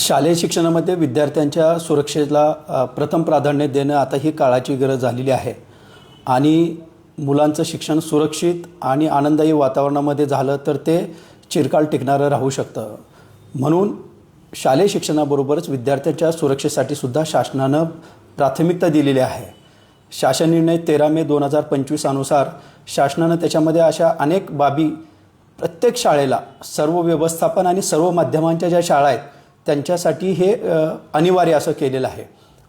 शालेय शिक्षणामध्ये विद्यार्थ्यांच्या सुरक्षेला प्रथम प्राधान्य देणं आता ही काळाची गरज झालेली आहे. आणि मुलांचं शिक्षण सुरक्षित आणि आनंददायी वातावरणामध्ये झालं तर ते चिरकाल टिकणारं राहू शकतं. म्हणून शालेय शिक्षणाबरोबरच विद्यार्थ्यांच्या सुरक्षेसाठी सुद्धा शासनानं प्राथमिकता दिलेली आहे. शासन निर्णय तेरा मे दोन हजार पंचवीस अनुसार शासनानं त्याच्यामध्ये अशा अनेक बाबी प्रत्येक शाळेला सर्व व्यवस्थापन आणि सर्व माध्यमांच्या ज्या शाळा आहेत त्यांच्यासाठी हे अनिवार्य असं केलेलं आहे.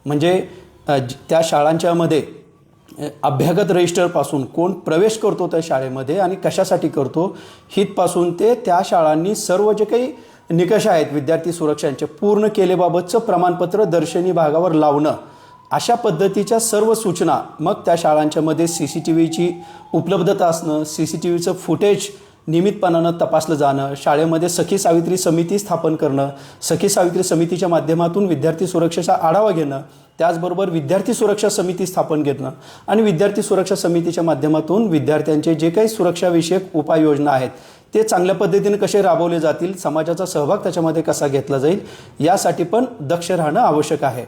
म्हणजे त्या शाळांच्यामध्ये अभ्यागत रजिस्टरपासून कोण प्रवेश करतो त्या शाळेमध्ये आणि कशासाठी करतो हितपासून ते त्या शाळांनी सर्व जे काही निकष आहेत विद्यार्थी सुरक्षांचे पूर्ण केलेबाबतचं प्रमाणपत्र दर्शनी भागावर लावणं अशा पद्धतीच्या सर्व सूचना मग त्या शाळांच्यामध्ये सी सी टी व्हीची उपलब्धता असणं सी सी टी व्हीचं फुटेज नियमितपणानं तपासलं जाणं शाळेमध्ये सखी सावित्री समिती स्थापन करणं सखी सावित्री समितीच्या माध्यमातून विद्यार्थी सुरक्षेचा आढावा घेणं त्याचबरोबर विद्यार्थी सुरक्षा समिती स्थापन करणं आणि विद्यार्थी सुरक्षा समितीच्या माध्यमातून विद्यार्थ्यांचे जे काही सुरक्षाविषयक उपाययोजना आहेत ते चांगल्या पद्धतीने कसे राबवले जातील समाजाचा सहभाग त्याच्यामध्ये कसा घेतला जाईल यासाठी पण दक्ष राहणं आवश्यक आहे.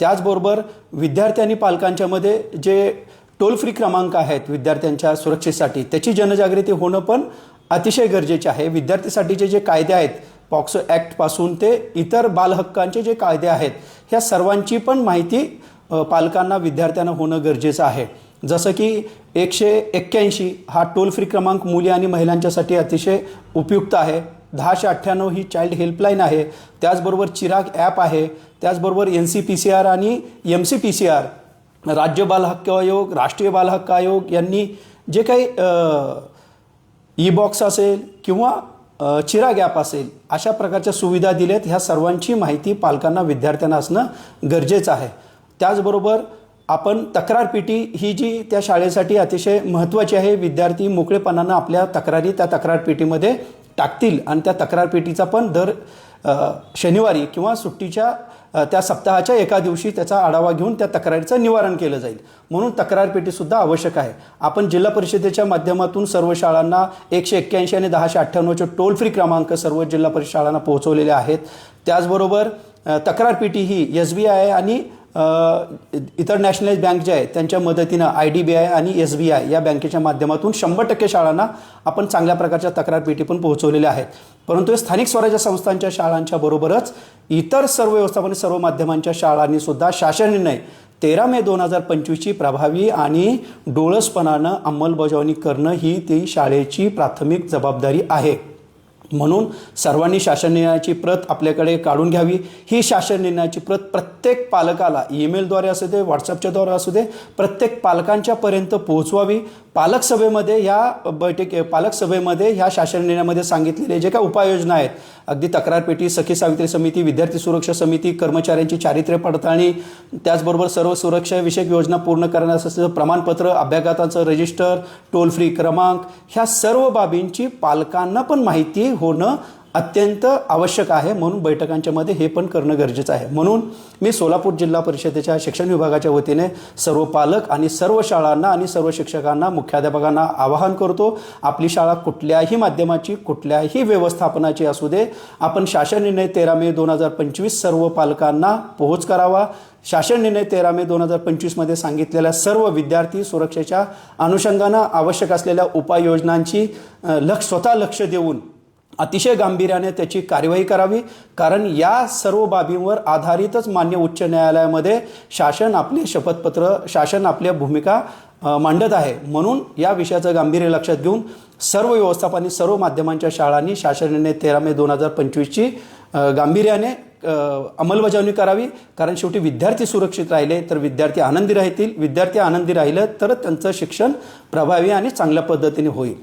त्याचबरोबर विद्यार्थी आणि पालकांच्यामध्ये जे टोल फ्री क्रमांक आहेत विद्यार्थ्यांच्या सुरक्षेसाठी त्याची जनजागृती होणं पण अतिशय गरजेचे आहे. विद्यार्थीसाठीचे जे कायदे आहेत पॉक्सो ॲक्टपासून ते इतर बालहक्कांचे जे कायदे आहेत ह्या सर्वांची पण माहिती पालकांना विद्यार्थ्यांना होणं गरजेचं आहे. जसं की एकशे एक्क्याऐंशी हा टोल फ्री क्रमांक मुली आणि महिलांच्यासाठी अतिशय उपयुक्त आहे. दहाशे अठ्ठ्याण्णव ही चाइल्ड हेल्पलाईन आहे. त्याचबरोबर चिराग ॲप आहे. त्याचबरोबर N C P C R आणि M C P C R राज्य बालहक्क आयोग राष्ट्रीय बालहक्क आयोग यांनी जे काही ई बॉक्स असेल किंवा चिरा गॅप असेल अशा प्रकारच्या सुविधा दिल्यात ह्या सर्वांची माहिती पालकांना विद्यार्थ्यांना असणं गरजेचं आहे. त्याचबरोबर आपण तक्रार पेटी ही जी त्या शाळेसाठी अतिशय महत्त्वाची आहे विद्यार्थी मोकळेपणानं आपल्या तक्रारी त्या तक्रार पेटीमध्ये टाकतील आणि त्या तक्रार पेटीचा पण दर शनिवारी किंवा सुट्टीच्या त्या सप्ताहाच्या एका दिवशी त्याचा आढावा घेऊन त्या तक्रारीचं निवारण केलं जाईल. म्हणून तक्रारपेटीसुद्धा आवश्यक आहे. आपण जिल्हा परिषदेच्या माध्यमातून सर्व शाळांना एकशे एक्क्याऐंशी आणि दहाशे अठ्ठ्याण्णवचे टोल फ्री क्रमांक सर्व जिल्हा परिषद शाळांना पोहोचवलेले आहेत. त्याचबरोबर तक्रारपेटी तक्रार पेटी ही एस बी आय आणि इतर नॅशनलाइज बँक जे आहे त्यांच्या मदतीनं आय डी बी आय आणि एस बी आय या बँकेच्या माध्यमातून शंभर टक्के शाळांना आपण चांगल्या प्रकारच्या तक्रार पेटी पण पोहोचवलेल्या आहेत. परंतु हे स्थानिक स्वराज्य संस्थांच्या शाळांच्या बरोबरच इतर सर्व व्यवस्थापन सर्व माध्यमांच्या शाळांनी सुद्धा शासन निर्णय तेरा मे दोन हजार पंचवीसची प्रभावी आणि डोळसपणानं अंमलबजावणी करणं ही ती शाळेची प्राथमिक जबाबदारी आहे. म्हणून सर्वांनी शासन निर्णयाची प्रत आपल्याकडे काढून घ्यावी. ही शासन निर्णयाची प्रत प्रत्येक पालकाला ईमेलद्वारे असू दे व्हॉट्सअपच्या द्वारे असू दे प्रत्येक पालकांच्यापर्यंत पोहोचवावी. पालक सभेमध्ये ह्या बैठक पालक सभेमध्ये ह्या शासन निर्णयामध्ये सांगितलेले जे काय उपाययोजना आहेत अगदी तक्रारपेटी सखी सावित्री समिती विद्यार्थी सुरक्षा समिती कर्मचाऱ्यांची चारित्र्य पडताळणी त्याचबरोबर सर्व सुरक्षाविषयक योजना पूर्ण करण्याचं प्रमाणपत्र अभ्यागतांचं रजिस्टर टोल फ्री क्रमांक ह्या सर्व बाबींची पालकांना पण माहिती होणं अत्यंत आवश्यक आहे म्हणून बैठकांच्या मध्ये हे पण करणं गरजेचं आहे. म्हणून मी सोलापूर जिल्हा परिषदेच्या शिक्षण विभागाच्या वतीने सर्व पालक आणि सर्व शाळांना आणि सर्व शिक्षकांना मुख्याध्यापकांना आवाहन करतो आपली शाळा कुठल्याही माध्यमाची कुठल्याही व्यवस्थापनाची असू दे आपण शासन निर्णय तेरा मे दोन हजार पंचवीस सर्व पालकांना पोहोच करावा. शासन निर्णय तेरा मे दोन हजार पंचवीसमध्ये सांगितलेल्या सर्व विद्यार्थी सुरक्षेच्या अनुषंगानं आवश्यक असलेल्या उपाययोजनांची लक्ष स्वतः लक्ष देऊन अतिशय गांभीर्याने त्याची कार्यवाही करावी कारण या सर्व बाबींवर आधारितच मान्य उच्च न्यायालयामध्ये शासन आपले शपथपत्र शासन आपल्या भूमिका मांडत आहे. म्हणून या विषयाचं गांभीर्य लक्षात घेऊन सर्व व्यवस्थापने सर्व माध्यमांच्या शाळांनी शासनाने तेरा मे दोन हजार पंचवीसची गांभीर्याने अंमलबजावणी करावी. कारण शेवटी विद्यार्थी सुरक्षित राहिले तर विद्यार्थी आनंदी राहतील. विद्यार्थी आनंदी राहिलं तर त्यांचं शिक्षण प्रभावी आणि चांगल्या पद्धतीने होईल.